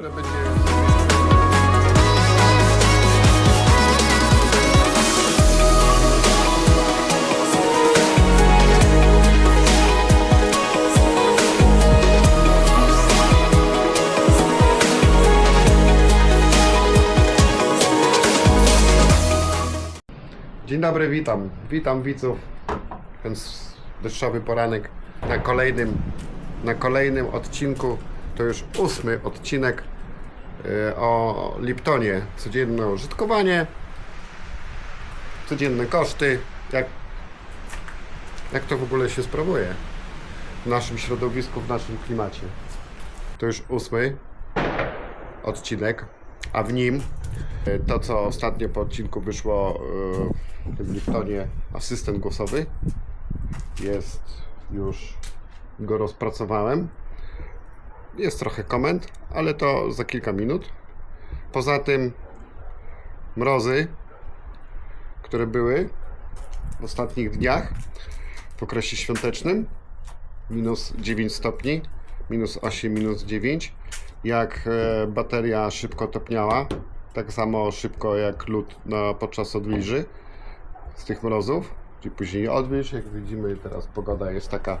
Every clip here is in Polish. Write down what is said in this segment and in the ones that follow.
Dzień dobry, witam. Witam widzów. Ten deszczowy poranek na kolejnym, na kolejnym odcinku. To już ósmy odcinek y, o Liptonie. Codzienne użytkowanie, codzienne koszty. Jak, jak to w ogóle się sprawuje w naszym środowisku, w naszym klimacie. To już ósmy odcinek, a w nim e, to, co ostatnio po odcinku wyszło e, w Liptonie, asystent głosowy. Jest już go rozpracowałem. Jest trochę komend, ale to za kilka minut. Poza tym mrozy, które były w ostatnich dniach w okresie świątecznym minus 9 stopni, minus 8, minus 9. Jak e, bateria szybko topniała, tak samo szybko jak lód na, podczas odwilży z tych mrozów, czyli później odwilż. Jak widzimy teraz pogoda jest taka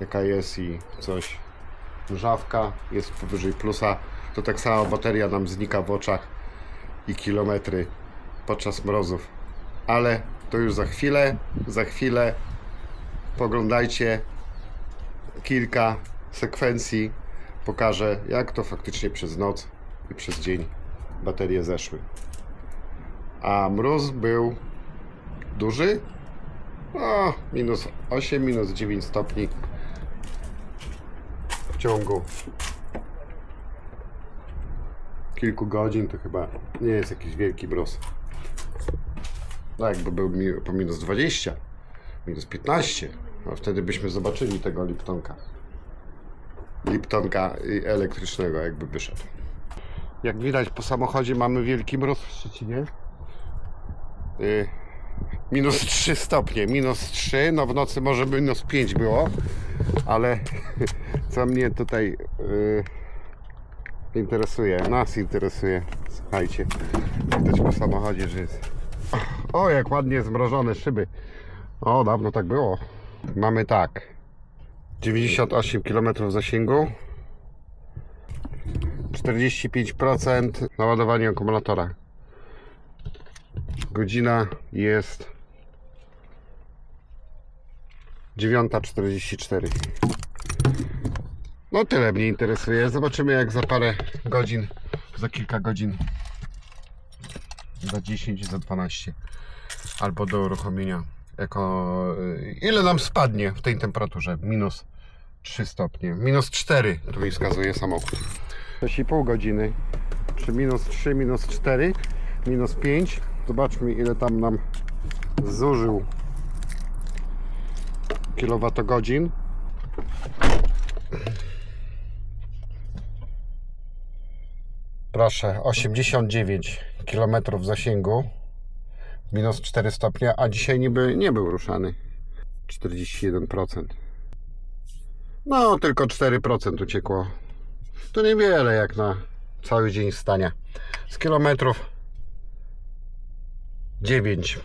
jaka jest i coś mrzawka jest powyżej plusa, to tak samo bateria nam znika w oczach i kilometry podczas mrozów. Ale to już za chwilę, za chwilę poglądajcie kilka sekwencji pokażę, jak to faktycznie przez noc i przez dzień baterie zeszły. A mróz był duży? O, minus 8, minus 9 stopni ciągu kilku godzin. To chyba nie jest jakiś wielki mróz. No, jakby był mi- po minus 20, minus 15, no wtedy byśmy zobaczyli tego Liptonka. Liptonka elektrycznego jakby wyszedł. Jak widać po samochodzie mamy wielki mróz w Szczecinie. Y, minus 3 stopnie, minus 3, no w nocy może minus 5 było, ale co mnie tutaj y, interesuje, nas interesuje, słuchajcie, widać po samochodzie, że jest o, jak ładnie zmrożone szyby. O, dawno tak było. Mamy tak. 98 km zasięgu. 45% naładowanie akumulatora. Godzina jest 9.44. No tyle mnie interesuje. Zobaczymy jak za parę godzin, za kilka godzin za 10, za 12 albo do uruchomienia jako y, ile nam spadnie w tej temperaturze? Minus 3 stopnie. Minus 4 tu mi wskazuje samochód. 6,5 godziny. Czy minus 3, minus 4 minus 5 zobaczmy ile tam nam zużył kilowatogodzin Proszę, 89 km zasięgu, minus 4 stopnie, a dzisiaj niby nie był ruszany. 41%. No, tylko 4% uciekło. To niewiele jak na cały dzień stania. Z kilometrów 9.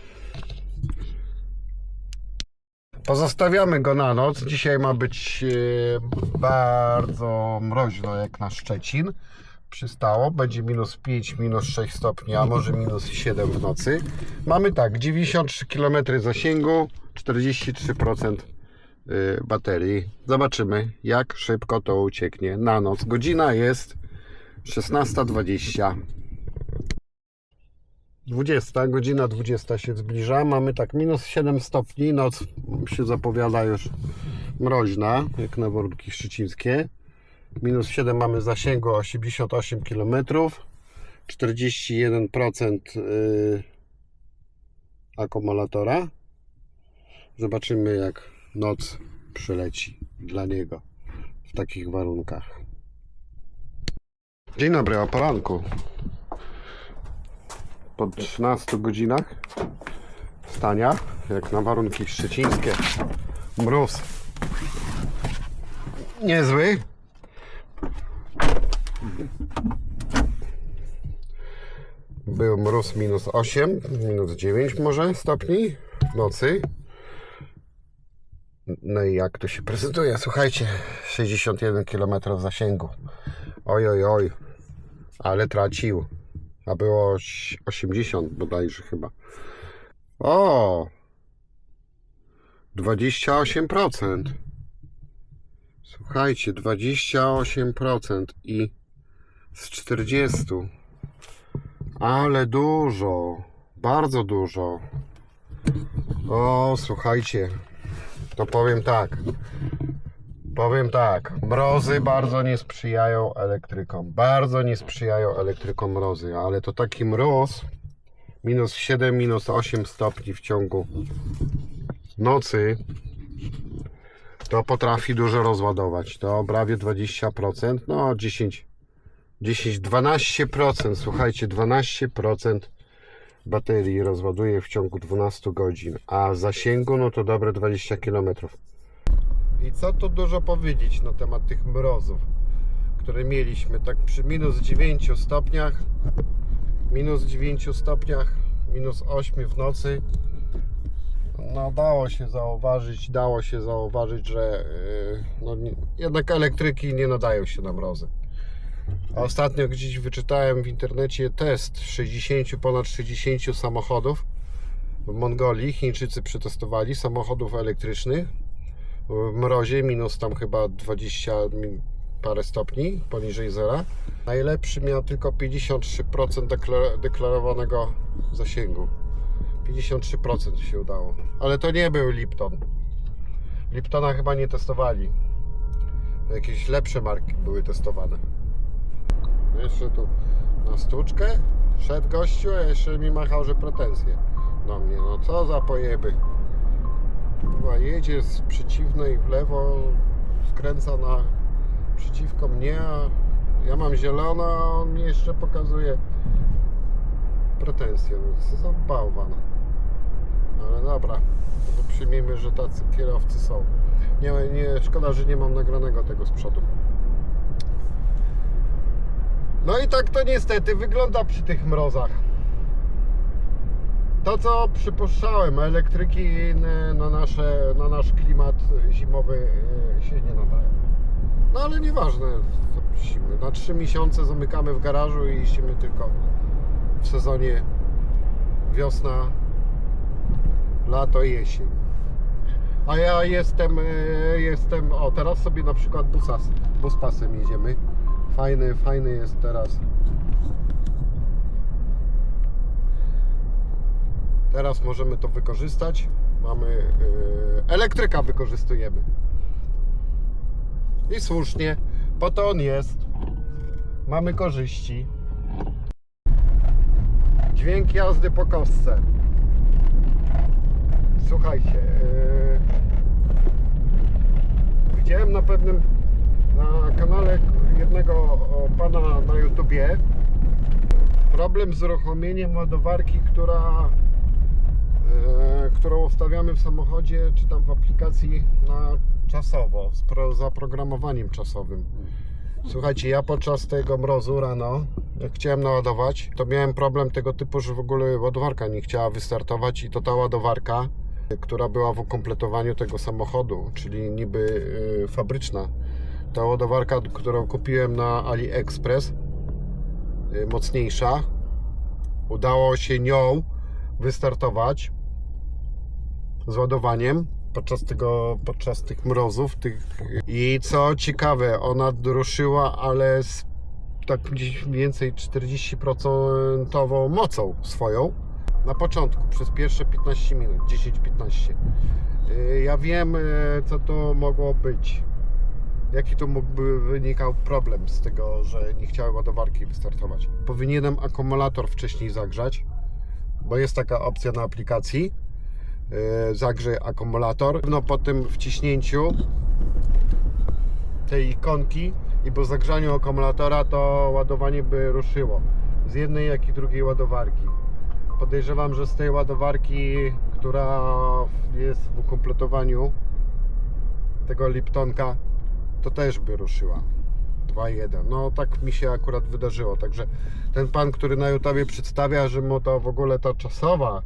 Pozostawiamy go na noc. Dzisiaj ma być e, bardzo mroźno jak na Szczecin. Przystało. Będzie minus 5, minus 6 stopni, a może minus 7 w nocy. Mamy tak, 93 km zasięgu, 43% y, baterii. Zobaczymy, jak szybko to ucieknie na noc. Godzina jest 16.20. 20, godzina 20 się zbliża. Mamy tak minus 7 stopni. Noc się zapowiada już mroźna, jak na warunki szczecińskie. Minus 7 mamy zasięgu 88 km. 41% y, akumulatora. Zobaczymy jak noc przyleci dla niego w takich warunkach. Dzień dobry, o poranku. Po 13 godzinach stania, jak na warunki szczecińskie, mróz niezły. Był mróz minus 8, minus 9 może stopni w nocy. No i jak to się prezentuje? Słuchajcie, 61 km zasięgu. Oj, oj, oj. Ale tracił. A było ś- 80 bodajże chyba. O! 28%. Słuchajcie, 28% i z 40. Ale dużo. Bardzo dużo. O, słuchajcie. To powiem tak. Powiem tak. Mrozy bardzo nie sprzyjają elektrykom. Bardzo nie sprzyjają elektrykom mrozy. Ale to taki mróz minus 7, minus 8 stopni w ciągu nocy to potrafi dużo rozładować. To prawie 20%, no 10, 10, 12%. Słuchajcie, 12% baterii rozładuje w ciągu 12 godzin, a zasięgu no to dobre 20 km. I co tu dużo powiedzieć na temat tych mrozów, które mieliśmy tak przy minus 9 stopniach, minus 9 stopniach, minus 8 w nocy. No dało się zauważyć, dało się zauważyć, że yy, no, jednak elektryki nie nadają się na mrozy. Ostatnio gdzieś wyczytałem w internecie test 60, ponad 60 samochodów w Mongolii. Chińczycy przetestowali samochodów elektrycznych w mrozie, minus tam chyba 20 mi- parę stopni poniżej zera. Najlepszy miał tylko 53% deklar- deklarowanego zasięgu. 53% się udało. Ale to nie był Lipton. Liptona chyba nie testowali. Jakieś lepsze marki były testowane. Jeszcze tu na sztuczkę szedł gościu, a jeszcze mi machał, że pretensje do mnie. No co za pojeby. Chyba jedzie z przeciwnej w lewo, skręca na przeciwko mnie, a ja mam zielone, a on mi jeszcze pokazuje pretensje. No, co za bałwan. Ale dobra, to przyjmijmy, że tacy kierowcy są. Nie, nie, szkoda, że nie mam nagranego tego z przodu. No i tak to niestety wygląda przy tych mrozach. To co przypuszczałem, elektryki na- na, nasze, na nasz klimat zimowy e, się nie nadają. No ale nieważne, zimy. Na 3 miesiące zamykamy w garażu i jeździmy tylko w sezonie wiosna, lato i jesień. A ja jestem, e, jestem, o teraz sobie na przykład busas, buspasem jedziemy. Fajny, fajny jest teraz. Teraz możemy to wykorzystać. Mamy e, elektryka wykorzystujemy. I słusznie, po to on jest. Mamy korzyści. Dźwięk jazdy po kostce. Słuchajcie, yy, widziałem na pewnym na kanale jednego pana na YouTubie problem z uruchomieniem ładowarki, która yy, którą ustawiamy w samochodzie czy tam w aplikacji na czasowo, z pro, zaprogramowaniem czasowym. Słuchajcie, ja podczas tego mrozu rano, jak chciałem naładować, to miałem problem tego typu, że w ogóle ładowarka nie chciała wystartować i to ta ładowarka, która była w ukompletowaniu tego samochodu, czyli niby y, fabryczna. Ta ładowarka, którą kupiłem na AliExpress, y, mocniejsza, udało się nią wystartować z ładowaniem podczas tego, podczas tych mrozów tych... i co ciekawe, ona ruszyła, ale z tak mniej więcej 40% mocą swoją. Na początku, przez pierwsze 15 minut, 10-15 Yy, ja wiem yy, co to mogło być jaki to mógłby wynikał problem z tego, że nie chciały ładowarki wystartować powinienem akumulator wcześniej zagrzać bo jest taka opcja na aplikacji yy, zagrzej akumulator. No po tym wciśnięciu tej ikonki i po zagrzaniu akumulatora to ładowanie by ruszyło z jednej jak i drugiej ładowarki. Podejrzewam, że z tej ładowarki, która jest w ukompletowaniu tego Liptonka, to też by ruszyła. 2.1. No tak mi się akurat wydarzyło. Także ten pan, który na YouTubie przedstawia, że mu to w ogóle ta czasowa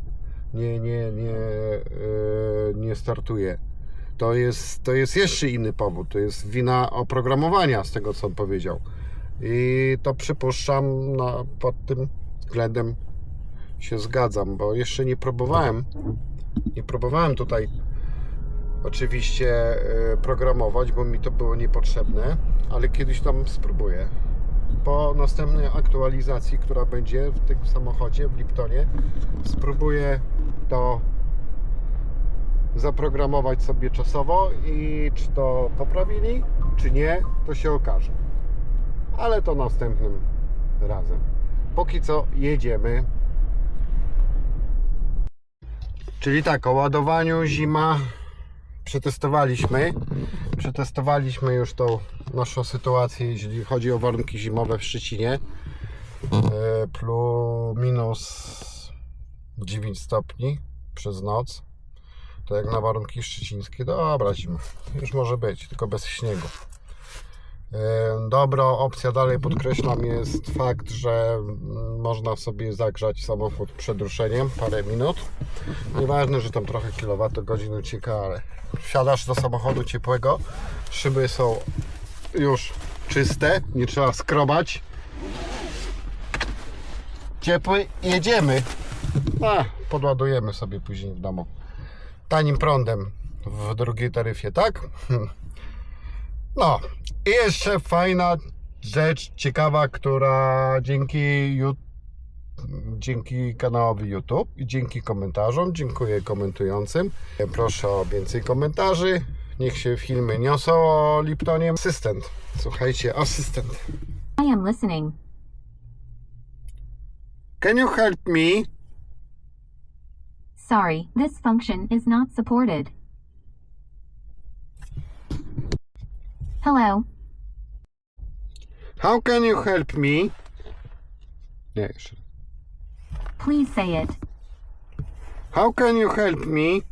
nie, nie, nie, yy, nie startuje. To jest, to jest jeszcze inny powód. To jest wina oprogramowania, z tego co on powiedział. I to przypuszczam, na, pod tym względem się zgadzam, bo jeszcze nie próbowałem. Nie próbowałem tutaj oczywiście e, programować, bo mi to było niepotrzebne, ale kiedyś tam spróbuję. Po następnej aktualizacji, która będzie w tym samochodzie w Liptonie, spróbuję to zaprogramować sobie czasowo i czy to poprawili, czy nie, to się okaże. Ale to następnym razem. Póki co jedziemy. Czyli tak, o ładowaniu zima przetestowaliśmy. Przetestowaliśmy już tą naszą sytuację, jeśli chodzi o warunki zimowe w Szczecinie. E, Plus minus 9 stopni przez noc. To jak na warunki szczecińskie, dobra zima. Już może być, tylko bez śniegu. Dobra opcja, dalej podkreślam, jest fakt, że mm, można sobie zagrzać samochód przed ruszeniem parę minut. Nieważne, że tam trochę kilowatogodzin ucieka, ale wsiadasz do samochodu ciepłego, szyby są już czyste, nie trzeba skrobać. Ciepły, jedziemy. A, podładujemy sobie później w domu. Tanim prądem w drugiej taryfie, tak? No, i jeszcze fajna rzecz, ciekawa, która dzięki YouTube dzięki kanałowi YouTube i dzięki komentarzom. Dziękuję komentującym. Proszę o więcej komentarzy. Niech się filmy niosą o Liptonie. Asystent. Słuchajcie, asystent. I am listening. Can you help me? Sorry, this function is not supported. Hello, How can you help me? Nie, jeszcze. please say it. How can you help me?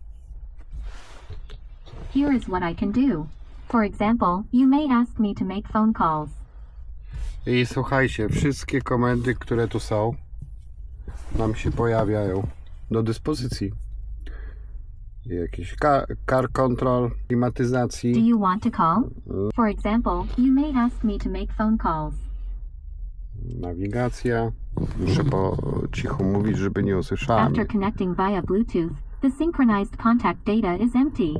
Here is what I can do. For example, you may ask me to make phone calls. I słuchajcie, wszystkie komendy, które tu są, nam się pojawiają do dyspozycji. Jakiś car, control, Do klimatyzacji. you want to call? For example, you may ask me to make phone calls. nawigacja. Muszę po cichu mówić, żeby nie usłyszała After connecting via Bluetooth, the synchronized contact data is empty.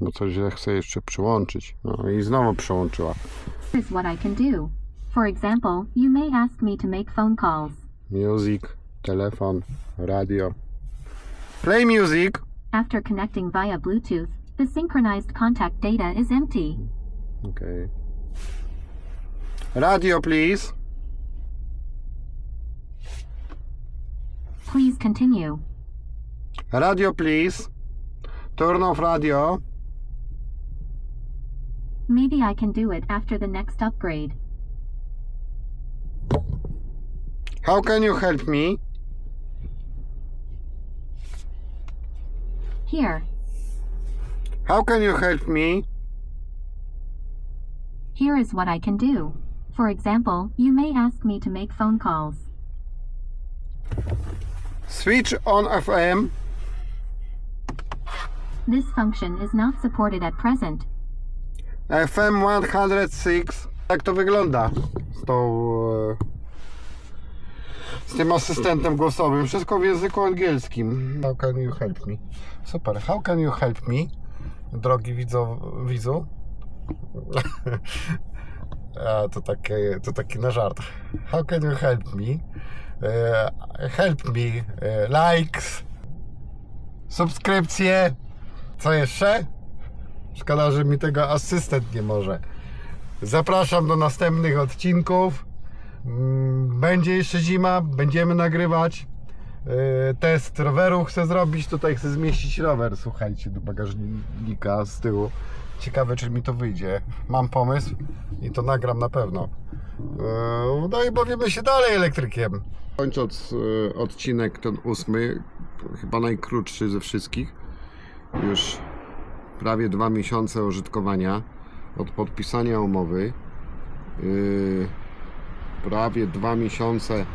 bo coś źle chcę jeszcze przyłączyć. No i znowu przyłączyła. Here's what I can do. For example, you may ask me to make phone calls. Music, telefon, radio. Play music. After connecting via Bluetooth, the synchronized contact data is empty. Okay. Radio, please. Please continue. Radio, please. Turn off radio. Maybe I can do it after the next upgrade. How can you help me? Here, How can you help me? here is what I can do. For example, you may ask me to make phone calls. Switch on FM. This function is not supported at present. FM 106. Jak to wygląda z tą. e, z tym asystentem głosowym? Wszystko w języku angielskim. How can you help me? Super. How can you help me? Drogi widzo, widzu. To, takie, to taki na żart. How can you help me? E, help me. E, likes. Subskrypcje. Co jeszcze? Szkoda, że mi tego asystent nie może. Zapraszam do następnych odcinków. Mm, Będzie jeszcze zima, będziemy nagrywać. Yy, Test roweru chcę zrobić. Tutaj chcę zmieścić rower, słuchajcie, do bagażnika z tyłu. Ciekawe, czy mi to wyjdzie. Mam pomysł i to nagram na pewno. Yy, No i bawimy się dalej elektrykiem. Kończąc yy, odcinek ten ósmy, chyba najkrótszy ze wszystkich. Już prawie dwa miesiące użytkowania od podpisania umowy. Prawie dwa miesiące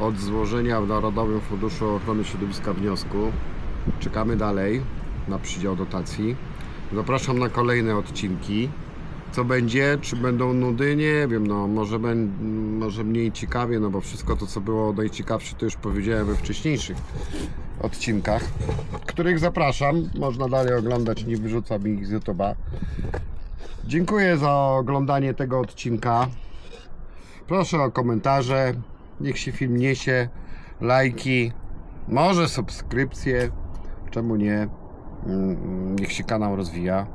od złożenia w Narodowym Funduszu Ochrony Środowiska wniosku. Czekamy dalej na przydział dotacji. Zapraszam na kolejne odcinki. Co będzie? Czy będą nudy? Nie wiem, no może, może mniej ciekawie, no bo wszystko to, co było najciekawsze, to już powiedziałem we wcześniejszych odcinkach, których zapraszam. Można dalej oglądać, nie wyrzucam ich z YouTube'a. Dziękuję za oglądanie tego odcinka. Proszę o komentarze. Niech się film niesie, lajki, może subskrypcje. Czemu nie? Mm, Niech się kanał rozwija.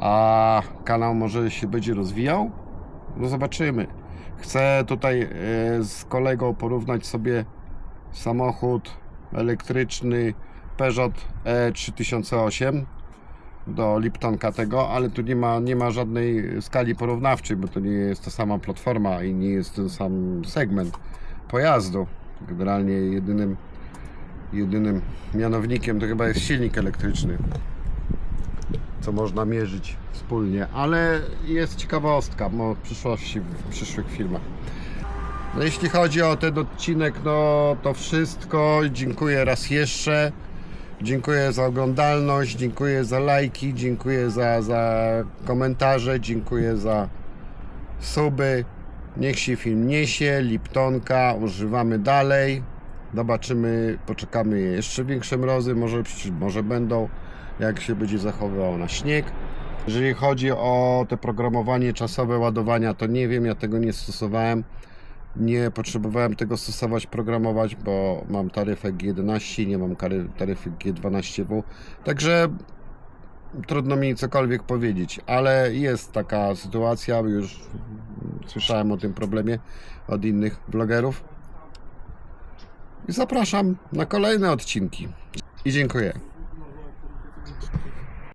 A kanał może się będzie rozwijał? No zobaczymy. Chcę tutaj e, z kolegą porównać sobie samochód elektryczny Peugeot E3008 do Liptonka tego, ale tu nie ma, nie ma żadnej skali porównawczej, bo to nie jest ta sama platforma i nie jest ten sam segment pojazdu. Generalnie jedynym, jedynym mianownikiem to chyba jest silnik elektryczny, co można mierzyć wspólnie, ale jest ciekawostka bo w przyszłości, w przyszłych filmach. No jeśli chodzi o ten odcinek, no to wszystko. Dziękuję raz jeszcze. Dziękuję za oglądalność, dziękuję za lajki, dziękuję za, za komentarze, dziękuję za suby. Niech się film niesie, Liptonka, używamy dalej. Zobaczymy, poczekamy jeszcze większe mrozy, może, może będą, jak się będzie zachowywał na śnieg. Jeżeli chodzi o te programowanie czasowe ładowania, to nie wiem, ja tego nie stosowałem. Nie potrzebowałem tego stosować, programować, bo mam taryfę G11, nie mam taryfy G12W. Także trudno mi cokolwiek powiedzieć, ale jest taka sytuacja, już słyszałem o tym problemie od innych vlogerów. I zapraszam na kolejne odcinki. I dziękuję.